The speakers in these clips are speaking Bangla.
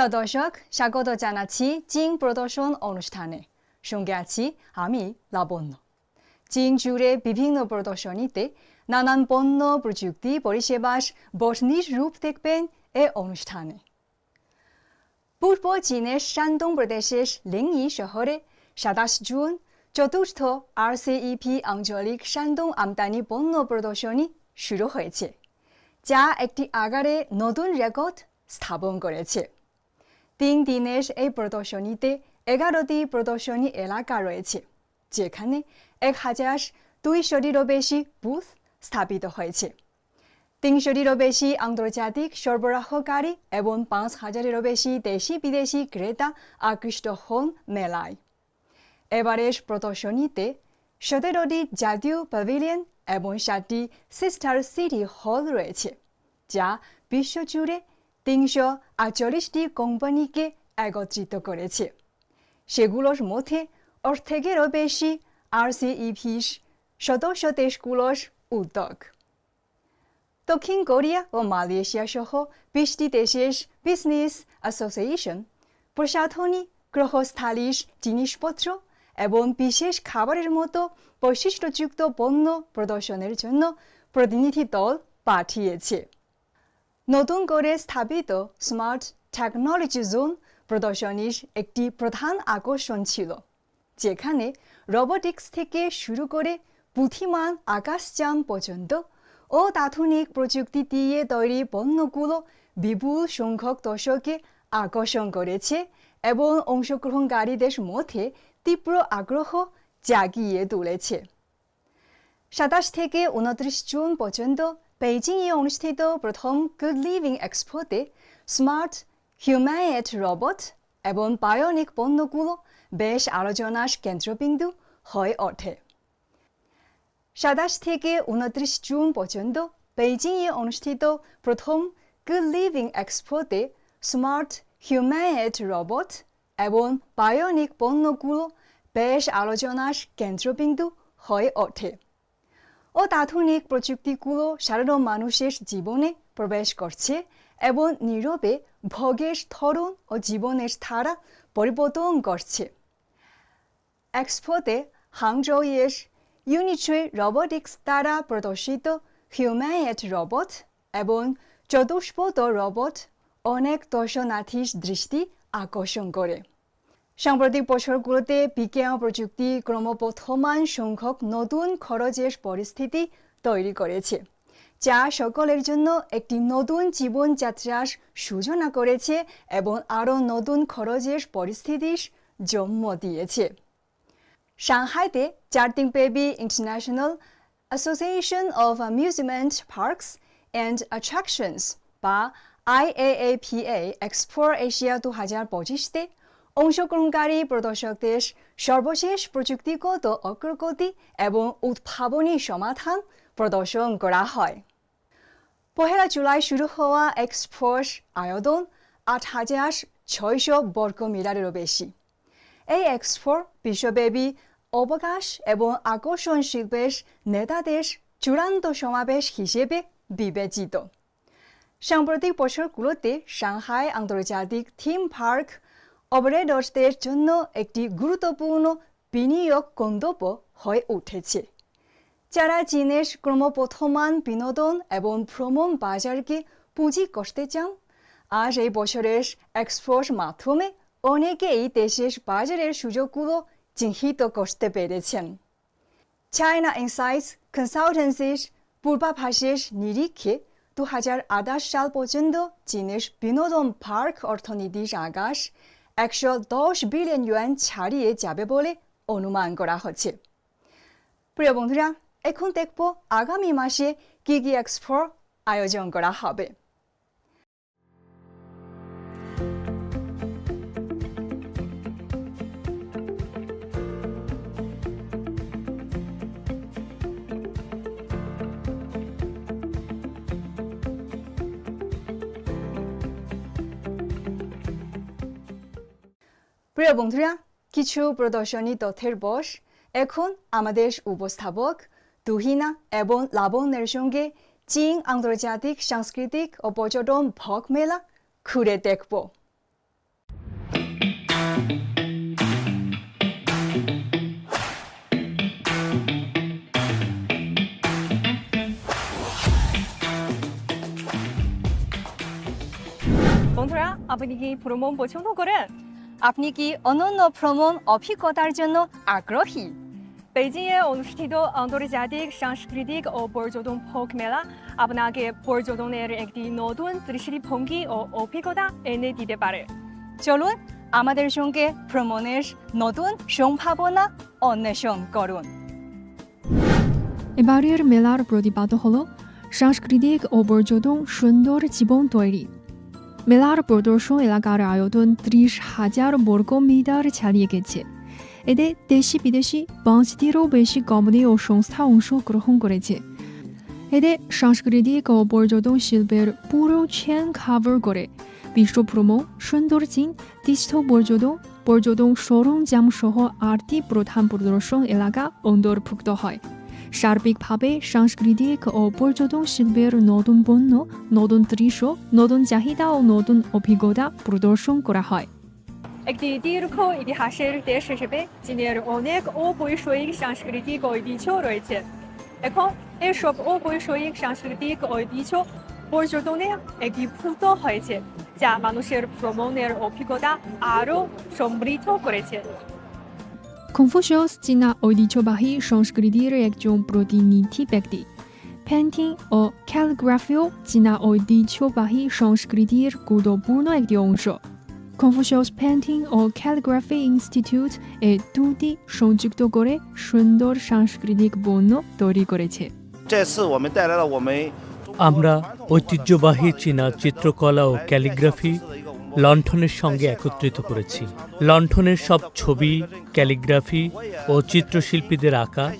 প্রিয় দর্শক স্বাগত জানাচ্ছি চীন প্রদর্শন অনুষ্ঠানে সঙ্গে আছি আমি লাবণ্য চীন জুড়ে বিভিন্ন প্রদর্শনীতে নানান পণ্য প্রযুক্তি পরিষেবার বর্ণির রূপ দেখবেন এ অনুষ্ঠানে পূর্ব চীনের শান্তং প্রদেশের লিংই শহরে সাতাশ জুন চতুর্থ আরসিইপি আঞ্চলিক শান্তং আমদানি পণ্য প্রদর্শনী শুরু হয়েছে যা একটি আগারে নতুন রেকর্ড স্থাপন করেছে তিন দিনের এই প্রদর্শনীতে এগারোটি প্রদর্শনী এলাকা রয়েছে যেখানে এক হাজার দুইশোটিরও বেশি বুথ স্থাপিত হয়েছে তিনশোটিরও বেশি আন্তর্জাতিক সরবরাহকারী এবং পাঁচ হাজারেরও বেশি দেশি বিদেশি ক্রেতা আকৃষ্ট হন মেলায় এবারের প্রদর্শনীতে সতেরোটি জাতীয় প্যাভিলিয়ন এবং সাতটি সিস্টার সিটি হল রয়েছে যা বিশ্বজুড়ে তিনশো আটচল্লিশটি কোম্পানিকে একত্রিত করেছে। সেগুলোর মধ্যে অর্ধেকেরও বেশি আরসিইভির সদস্য দেশগুলোর উদ্যোগ। দক্ষিণ কোরিয়া ও মালয়েশিয়া সহ বিশটি দেশের বিজনেস অ্যাসোসিয়েশন, প্রসাধনী গ্রহস্থালির জিনিসপত্র এবং বিশেষ খাবারের মতো বৈশিষ্ট্যযুক্ত পণ্য প্রদর্শনের জন্য প্রতিনিধি দল পাঠিয়েছে। নতুন করে স্থাপিত স্মার্ট টেকনোলজি জোন প্রদর্শনীর একটি প্রধান আকর্ষণ ছিল, যেখানে রোবোটিক্স থেকে শুরু করে বুদ্ধিমান আকাশযান পর্যন্ত ও তাৎক্ষণিক প্রযুক্তি দিয়ে তৈরি পণ্যগুলো বিপুল সংখ্যক দর্শককে আকর্ষণ করেছে এবং অংশগ্রহণকারীদের মধ্যে তীব্র আগ্রহ জাগিয়ে তুলেছে। সাতাশ থেকে উনত্রিশ জুন পর্যন্ত বেইজিংয়ে অনুষ্ঠিত প্রথম গুড লিভিং এক্সপোতে স্মার্ট হিউম্যানেট রোবট এবং বায়োনিক পণ্যগুলো বেশ আলোচনার কেন্দ্রবিন্দু হয়ে ওঠে। সাতাশ থেকে উনত্রিশ জুন পর্যন্ত বেইজিংয়ে অনুষ্ঠিত প্রথম গুড লিভিং এক্সপোতে স্মার্ট হিউম্যানেট রোবট এবং বায়োনিক পণ্যগুলো বেশ আলোচনার কেন্দ্রবিন্দু হয়ে ওঠে। অত্যাধুনিক প্রযুক্তিগুলো সাধারণ মানুষের জীবনে প্রবেশ করছে এবং নীরবে ভোগের ধরন ও জীবনের ধারা পরিবর্তন করছে। এক্সপোতে হাংজৌয়ের ইউনিট্রি রোবোটিক্স দ্বারা প্রদর্শিত হিউম্যানেট রোবট এবং চতুষ্পদ রোবট অনেক দর্শনার্থীর দৃষ্টি আকর্ষণ করে। সাম্প্রতিক বছরগুলোতে বিজ্ঞান প্রযুক্তি ক্রমবর্ধমান সংখ্যক নতুন খরচের পরিস্থিতি তৈরি করেছে, যা সকলের জন্য একটি নতুন জীবনযাত্রার সূচনা করেছে এবং আরও নতুন খরচের পরিস্থিতির জন্ম দিয়েছে। সাংহাইতে চার দিনব্যাপী International Association of Amusement Parks and Attractions বা আইএএপিএ এক্সপোর এশিয়া দু হাজার পঁচিশতে অংশগ্রহণকারী প্রদর্শকদের সর্বশেষ প্রযুক্তিগত অগ্রগতি এবং উদ্ভাবনী সমাধান প্রদর্শন করা হয়। পহেলা জুলাই শুরু হওয়া এক্সপোর আয়তন আট হাজার ছয়শো বর্গ মিটারেরও বেশি। এই এক্সপোর বিশ্বব্যাপী অবকাশ এবং আকর্ষণ শিল্পের নেতাদের চূড়ান্ত সমাবেশ হিসেবে বিবেচিত। সাম্প্রতিক বছরগুলোতে সাংহাই আন্তর্জাতিক থিম পার্ক অপারেটরসদের জন্য একটি গুরুত্বপূর্ণ বিনিয়োগ গন্তব্য হয়ে উঠেছে। যারা চীনের ক্রমবর্ধমান বিনোদন এবং ভ্রমণ বাজারকে পুঁজি করতে চান আর এই বছরের এক্সপোর মাধ্যমে অনেকেই দেশের বাজারের সুযোগগুলো চিহ্নিত করতে পেরেছেন। চায়না ইনসাইটস কনসালটেন্সির পূর্বাভাসের নিরীক্ষে দু হাজার আঠাশ সাল পর্যন্ত চীনের বিনোদন পার্ক অর্থনীতির আকাশ একশো দশ বিলিয়ন ইউয়ান ছাড়িয়ে যাবে বলে অনুমান করা হচ্ছে। প্রিয় বন্ধুরা, এখন দেখব আগামী মাসে কি কি এক্সপো আয়োজন করা হবে। প্রিয় বন্ধুরা, কিছু প্রদর্শনী তথ্যের বস এখন আমাদের উপস্থাপক তুহিনা এবং লাবণের সঙ্গে চীন আন্তর্জাতিক, সাংস্কৃতিক ও পর্যটন ভক মেলা ঘুরে দেখব। বন্ধুরা, আপনি কি ভ্রমণ পছন্দ করেন? আপনি কি অনন্য ভ্রমণ অভিজ্ঞতার জন্য আগ্রহী? বেজিংয়ে অনুষ্ঠিত আন্তর্জাতিক, সাংস্কৃতিক ও পর্যটন ফোক মেলা আপনাকে পর্যটনের একটি নতুন দৃষ্টিভঙ্গি ও অভিজ্ঞতা এনে দিতে পারে। চলুন আমাদের সঙ্গে ভ্রমণের নতুন সম্ভাবনা অন্বেষণ করুন। এবারের মেলার প্রতিপাদ্য হল, সাংস্কৃতিক ও পর্যটন সুন্দর জীবন তৈরি। মেলার প্রদর্শন এলাকার আয়তন ত্রিশ হাজার বর্গ মিটার ছাড়িয়ে গেছে। এতে দেশি বিদেশি পাঁচটিরও বেশি কোম্পানি ও সংস্থা অংশগ্রহণ করেছে। এতে সাংস্কৃতিক ও পর্যটন শিল্পের পুরো চেন কাভার করে। বিশ্ব ভ্রমণ, সুন্দর চীন তীর্থ পর্যটন পর্যটন সরঞ্জাম সহ আটটি প্রধান প্রদর্শন এলাকা অন্তর্ভুক্ত হয়। সার্বিকভাবে, সাংস্কৃতিক ও পর্যটন শিল্পের নতুন পণ্য, নতুন দৃশ্য, নতুন চাহিদা ও নতুন অভিজ্ঞতা প্রদর্শন করা হয়। একটি দীর্ঘ ইতিহাসের দেশ হিসেবে চীনের অনেক অবৈষয়িক সাংস্কৃতিক ঐতিহ্য রয়েছে। এখন এসব অবৈষয়িক সাংস্কৃতিক ঐতিহ্য পর্যটনে একীভূত হয়েছে, যা মানুষের ভ্রমণের অভিজ্ঞতা আরও সমৃদ্ধ করেছে। কনফুসিয়াস চীনা ঐতিহ্যবাহী সংস্কৃতির একজন প্রতিনিধি ব্যক্তি পেন্টিং ও ক্যালিগ্রাফিও চীনা ঐতিহ্যবাহী সংস্কৃতির গুরুত্বপূর্ণ একটি অংশ কনফুসিয়াস পেন্টিং ও ক্যালিগ্রাফি ইনস্টিটিউট এ দুটি সংযুক্ত করে সুন্দর সাংস্কৃতিক বন্য তৈরি করেছে আমরা ঐতিহ্যবাহী চীনা চিত্রকলা ও ক্যালিগ্রাফি লণ্ঠনের সঙ্গে একত্রিত করেছি। লণ্ঠনের সব ছবি, ক্যালিগ্রাফি ও চিত্রশিল্পীদের আঁকা,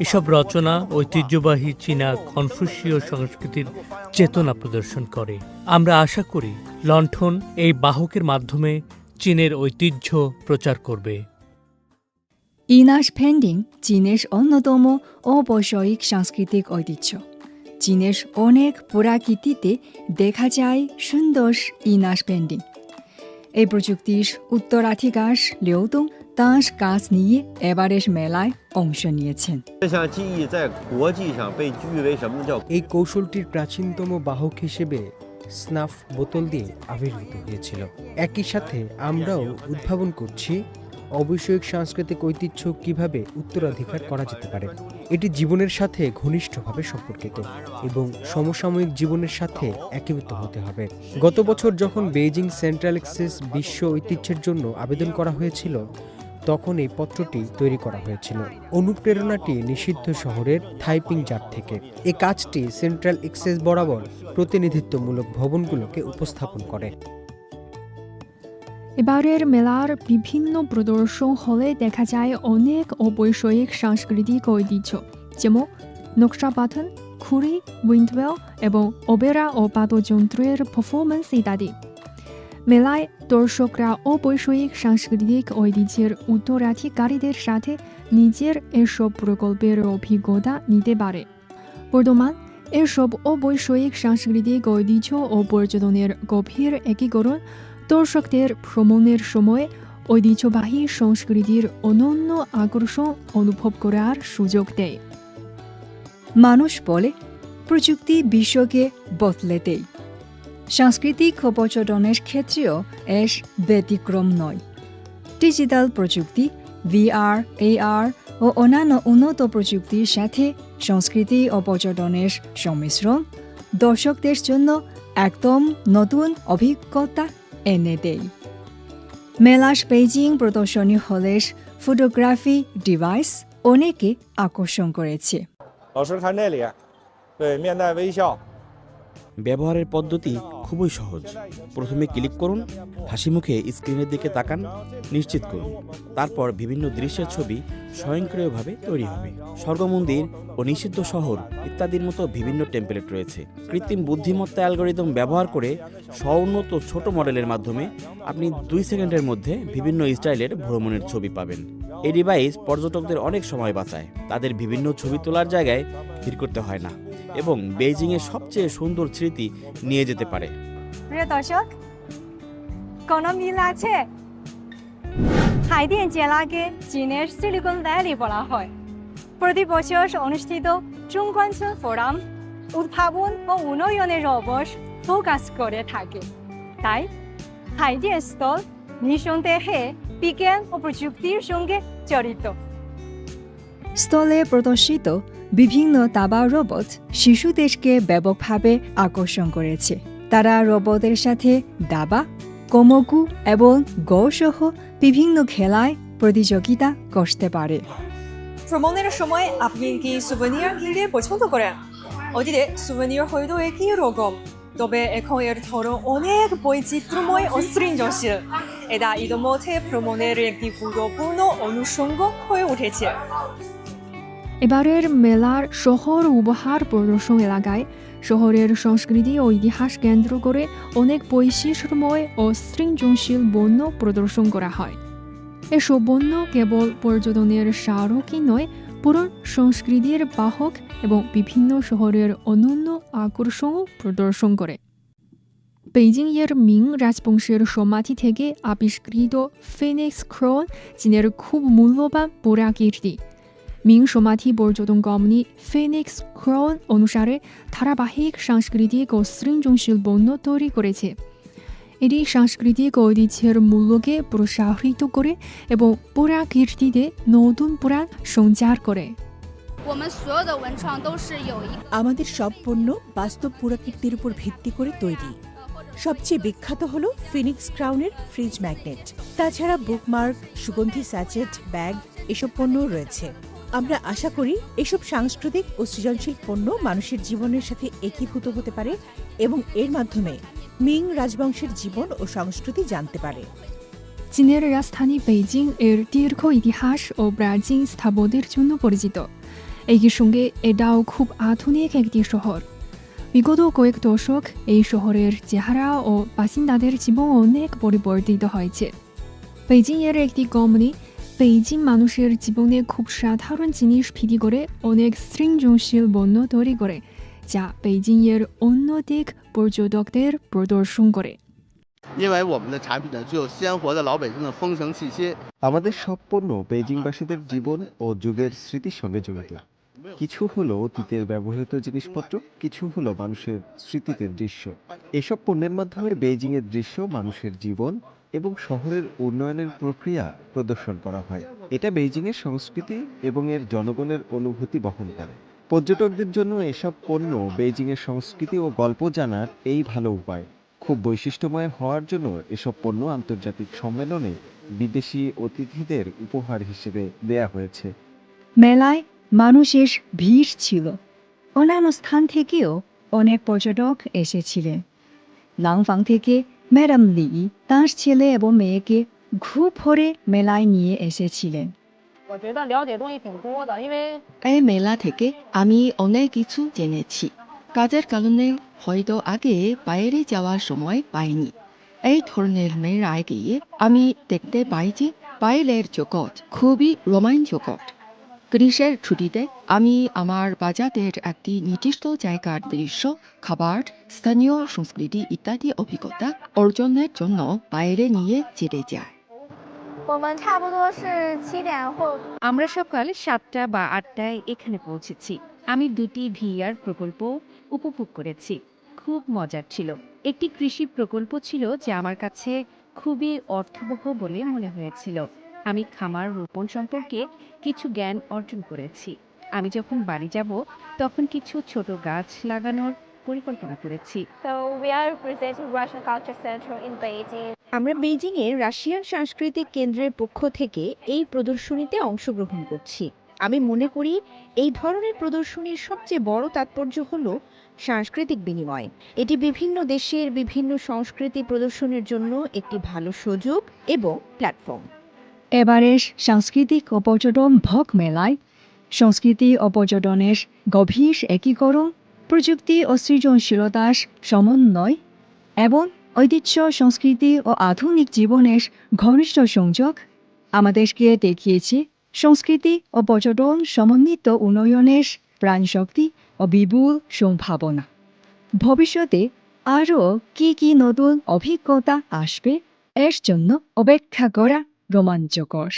এসব রচনা ঐতিহ্যবাহী চীনা কনফুসীয় সংস্কৃতির চেতনা প্রদর্শন করে। আমরা আশা করি লণ্ঠন এই বাহকের মাধ্যমে চীনের ঐতিহ্য প্রচার করবে। ইনাস ফেন্ডিং চীনের অন্যতম অবৈষয়িক সাংস্কৃতিক ঐতিহ্য। চীনের অনেক পুরাকীতিতে দেখা যায় সুন্দর ইনাস পেন্টিং এই প্রযুক্তির উত্তরাধিকার লিউদং দাস গাছ নিয়ে এভারেস্ট মেলায় অংশ নিয়েছেন। এই কৌশলটির প্রাচীনতম বাহক হিসেবে স্নাফ বোতল দিয়ে আবির্ভূত হয়েছিল। একই সাথে আমরাও উদ্ভাবন করছি অবৈষয়িক সাংস্কৃতিক ঐতিহ্য কীভাবে উত্তরাধিকার করা যেতে পারে? এটি জীবনের সাথে ঘনিষ্ঠভাবে সম্পর্কিত এবং সমসাময়িক জীবনের সাথে একীভূত হতে হবে। গত বছর যখন বেইজিং সেন্ট্রাল এক্সেস বিশ্ব ঐতিহ্যের জন্য আবেদন করা হয়েছিল, তখন এই পত্রটি তৈরি করা হয়েছিল। অনুপ্রেরণাটি নিষিদ্ধ শহরের থাইপিং জার থেকে। এই কাজটি সেন্ট্রাল এক্সেস বরাবর প্রতিনিধিত্বমূলক ভবনগুলোকে উপস্থাপন করে। এবারের মেলার বিভিন্ন প্রদর্শন হলে দেখা যায় অনেক অবৈষয়িক সাংস্কৃতিক ঐতিহ্য, যেমন নকশা পাথন খুরি উইন্ডওয়েল এবং ওবেরা ও বাদ্যযন্ত্রের পারফরমেন্স ইত্যাদি। মেলায় দর্শকরা অবৈষয়িক সাংস্কৃতিক ঐতিহ্যের উত্তরাধিকারীদের সাথে নিজের এসব প্রকল্পের অভিজ্ঞতা নিতে পারে। বর্তমান এসব অবৈষয়িক সাংস্কৃতিক ঐতিহ্য ও পর্যটনের গভীর একীকরণ দর্শকদের ভ্রমণের সময় ঐতিহ্যবাহী সংস্কৃতির অনন্য আকর্ষণ অনুভব করার সুযোগ দেয়। মানুষ বলে, প্রযুক্তি বিশ্বকে বদলে দেয়। সাংস্কৃতিক ও পর্যটনের ক্ষেত্রেও এর ব্যতিক্রম নয়। ডিজিটাল প্রযুক্তি, ভিআর, এআর ও অন্যান্য উন্নত প্রযুক্তির সাথে সংস্কৃতি ও পর্যটনের সংমিশ্রণ দর্শকদের জন্য একদম নতুন অভিজ্ঞতা এনে দেয় মেলাস বেইজিং প্রদর্শনী হলের ফটোগ্রাফি ডিভাইস অনেকে আকর্ষণ করেছে 老师看这里，对，面带微笑。 ব্যবহারের পদ্ধতি খুবই সহজ। প্রথমে ক্লিক করুন, হাসি মুখে স্ক্রিনের দিকে তাকান, নিশ্চিত করুন। তারপর বিভিন্ন দৃশ্যের ছবি স্বয়ংক্রিয়ভাবে তৈরি হবে। স্বর্গমন্দির ও নিষিদ্ধ শহর ইত্যাদির মতো বিভিন্ন টেম্পলেট রয়েছে। কৃত্রিম বুদ্ধিমত্তা অ্যালগোরিদম ব্যবহার করে স্বউন্নত ছোট মডেলের মাধ্যমে আপনি দুই সেকেন্ডের মধ্যে বিভিন্ন স্টাইলের ভ্রমণের ছবি পাবেন। এই ডিভাইস পর্যটকদের অনেক সময় বাঁচায়। তাদের বিভিন্ন ছবি তোলার জায়গায় ভিড় করতে হয় না। এবং বেইজিংয়ের সবচেয়ে সুন্দর স্মৃতি নিয়ে যেতে পারে। প্রিয় দর্শক কোনো মিল আছে? হাইডিয়ান জেলাকে চীনের সিলিকন ভ্যালি বলা হয়। প্রতি বছর অনুষ্ঠিত চুংকনচুন ফোরাম উদ্ভাবন ও উন্নয়নের অবস ফোকাস করে থাকে। তাই হাইডিয়া স্টল নিঃসন্দেহে বিজ্ঞান ও প্রযুক্তির সঙ্গে জড়িত। স্টলে প্রদর্শিত বিভিন্ন দাবা রোবট শিশুদেরকে ব্যাপকভাবে আকর্ষণ করেছে। তারা রোবটের সাথে দাবা কমকু এবং গো সহ বিভিন্ন খেলায় প্রতিযোগিতা করতে পারে। ভ্রমণের সময় আপনি কি সুভেনিয়ার কিনতে পছন্দ করেন? অতীতে সুভেনিয়ার হয়তো একই রকম, তবে এখন এর ধরন অনেক বৈচিত্র্যময় ও সৃজনশীল। এটা ইতিমধ্যে ভ্রমণের একটি গুরুত্বপূর্ণ অনুষঙ্গ হয়ে উঠেছে। এবারের মেলার শহর উপহার প্রদর্শন এলাকায় শহরের সংস্কৃতি ও ইতিহাস কেন্দ্র করে অনেক বৈশিষ্ট্যময় ও সৃজনশীল বন্য প্রদর্শন করা হয়। এসব বন্য কেবল পর্যটনের স্মারকই নয় পুরন সংস্কৃতির বাহক এবং বিভিন্ন শহরের অনন্য আকর্ষণও প্রদর্শন করে। বেইজিংয়ের মিং রাজবংশের সমাধি থেকে আবিষ্কৃত ফিনিক্স ক্রোন, চীনের খুব মূল্যবান পুরাকীর্তি। 민쇼마티 볼조동검니 피닉스 크론 অনুসারে ধারাবাহিক সাংস্কৃতিক ও সৃজনশীল বন্য তৈরি করেছে এটি সাংস্কৃতিক ঐতিহ্যের মূল্যকে প্রসারিত করে এবং পুরা কীর্তিতে নতুন পুরাণ সঞ্চার করে আমাদের সব পণ্য বাস্তব পুরাকীর্তির উপর ভিত্তি করে তৈরি সবচেয়ে বিখ্যাত হল ফিনিক্স ক্রাউনের ফ্রিজ ম্যাগনেট তাছাড়া বুকমার্ক সুগন্ধি স্যাচেট ব্যাগ এসব পণ্য রয়েছে আমরা আশা করি এসব সাংস্কৃতিক ও সৃজনশীল পণ্য মানুষের জীবনের সাথে একীভূত হতে পারে এবং এর মাধ্যমে মিং রাজবংশের জীবন ও সংস্কৃতি জানতে পারে। চীনের রাজধানী বেইজিং এর দীর্ঘ ইতিহাস ও প্রাচীন স্থাপত্যের জন্য পরিচিত। একই সঙ্গে এটাও খুব আধুনিক একটি শহর। বিগত কয়েক দশক এই শহরের চেহারা ও বাসিন্দাদের জীবন অনেক পরিবর্তিত হয়েছে। বেইজিং এর একটি কোম্পানি বেইজিং মানুষের জীবনে খুব সাধারণ জিনিস ভিত্তি করে অনেক সৃজনশীল বন্য তৈরি করে, যা বেইজিং এর অন্য দিক পর্যটকদের আমাদের সব পণ্য বেইজিংবাসীদের জীবন ও যুগের স্মৃতির সঙ্গে জড়িত। কিছু হলো অতীতের ব্যবহৃত জিনিসপত্র, কিছু হলো মানুষের স্মৃতিতে দৃশ্য। এসব পণ্যের মাধ্যমে বেইজিংয়ের দৃশ্য, মানুষের জীবন এবং শহরের উন্নয়নের প্রক্রিয়া প্রদর্শন করা হয়। এটা বেইজিংয়ের সংস্কৃতি এবং এর জনগণের অনুভূতি বহন করে। পর্যটকদের জন্য এসব পণ্য বেইজিংয়ের সংস্কৃতি ও গল্প জানার এই ভালো উপায়। খুব বৈশিষ্ট্যময় হওয়ার জন্য এসব পণ্য আন্তর্জাতিক সম্মেলনে বিদেশি অতিথিদের উপহার হিসেবে দেয়া হয়েছে। মেলায় মানুষের ভিড় ছিল। অন্যান্য স্থান থেকেও অনেক পর্যটক এসেছিলেন। লাংফাং থেকে ম্যাডাম লি তাঁর ছেলে এবং মেয়েকে ঘু ভরে মেলায় নিয়ে এসেছিলেন। এই মেলা থেকে আমি অনেক কিছু জেনেছি। কাজের কারণে হয়তো আগে বাইরে যাওয়ার সময় পাইনি। এই ধরনের মেয়ের আগে আমি দেখতে পাই যে বাইরের জগৎ খুবই রোমাঞ্চকর। গ্রীষ্মের ছুটিতে আমি আমার বাজারের একটি নির্দিষ্ট জায়গার দৃশ্য খাবার স্থানীয় সংস্কৃতি ইত্যাদি অভিজ্ঞতা অর্জনের জন্য বাইরে নিয়ে যেতে যায় আমরা সকাল সাতটা বা আটটায় এখানে পৌঁছেছি। আমি দুটি ভিআর প্রকল্প উপভোগ করেছি। খুব মজার ছিল। একটি কৃষি প্রকল্প ছিল যা আমার কাছে খুবই অর্থবহ বলে মনে হয়েছিল। আমি খামার রোপণ সম্পর্কে কিছু জ্ঞান অর্জন করেছি। আমি যখন বাড়ি যাব তখন কিছু ছোট গাছ লাগানোর পরিকল্পনা করেছি. আমরা বেইজিংয়ে রাশিয়ান সাংস্কৃতিক কেন্দ্রের পক্ষ থেকে এই প্রদর্শনীতে অংশগ্রহণ করছি। আমি মনে করি এই ধরনের প্রদর্শনীর সবচেয়ে বড় তাৎপর্য হল সাংস্কৃতিক বিনিময়। এটি বিভিন্ন দেশের বিভিন্ন সংস্কৃতি প্রদর্শনের জন্য একটি ভালো সুযোগ এবং প্ল্যাটফর্ম। এবারের সাংস্কৃতিক ও পর্যটন ভোগ মেলায় সংস্কৃতি ও পর্যটনের গভীর একীকরণ, প্রযুক্তি ও সৃজনশীলতার সমন্বয় এবং ঐতিহ্য, সংস্কৃতি ও আধুনিক জীবনের ঘনিষ্ঠ সংযোগ আমাদেরকে দেখিয়েছে সংস্কৃতি ও পর্যটন সমন্বিত উন্নয়নের প্রাণশক্তি ও বিপুল সম্ভাবনা। ভবিষ্যতে আরও কী কী নতুন অভিজ্ঞতা আসবে, এর জন্য অপেক্ষা করা রোমাঞ্চকর।